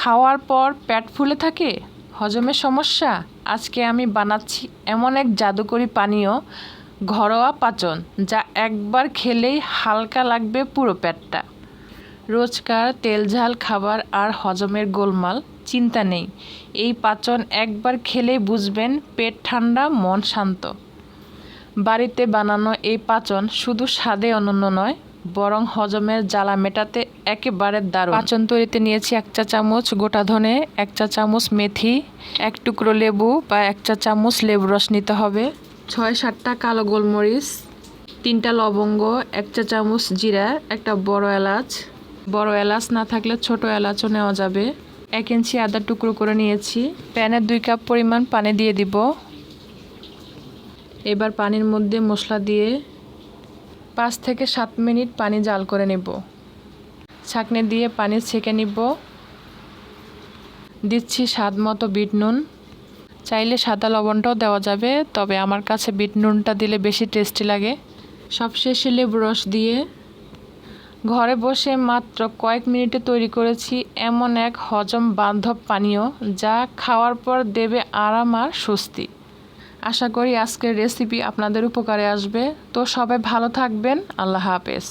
খাওয়ার পর পেট ফুলে থাকে? হজমের সমস্যা? আজকে আমি বানাচ্ছি এমন এক জাদুকরি পানীয় ঘরোয়া পাচন, যা একবার খেলেই হালকা লাগবে পুরো পেটটা। রোজকার তেলঝাল খাবার আর হজমের গোলমাল, চিন্তা নেই। এই পাচন একবার খেলেই বুঝবেন পেট ঠান্ডা, মন শান্ত। বাড়িতে বানানো এই পাচন শুধু স্বাদে অনন্য নয় বরং হজমের জ্বালা মেটাতে একেবারে দারুণ। পাচন তৈরিতে নিয়েছি এক চা চামচ গোটা ধনে এক চা চামচ মেথি এক টুকরো লেবু বা এক চা চামচ লেবু রস নিতে হবে। ছয় সাতটা কালো গোলমরিচ তিনটা লবঙ্গ এক চা চামচ জিরা একটা বড় এলাচ। বড় এলাচ না থাকলে ছোট এলাচও নেওয়া যাবে। এক ইঞ্চি আদা টুকরো করে নিয়েছি। প্যানে দুই কাপ পরিমাণ পানি দিয়ে দিব। এবার পানির মধ্যে মশলা দিয়ে পাঁচ থেকে সাত মিনিট পানি জাল করে নেব। ছাঁকনি দিয়ে পানি ছেঁকে নিব। দিচ্ছি স্বাদ মতো বিট নুন। চাইলে সাদা লবণটাও দেওয়া যাবে, তবে আমার কাছে বিট নুনটা দিলে বেশি টেস্টি লাগে। সবশেষে লেবু রস দিয়ে ঘরে বসে মাত্র কয়েক মিনিটে তৈরি করেছি এমন এক হজম বান্ধব পানীয়, যা খাওয়ার পর দেবে আরাম আর স্বস্তি। আশা করি আজকের রেসিপি আপনাদের উপকারে আসবে। তো সবাই ভালো থাকবেন। আল্লাহ হাফেজ।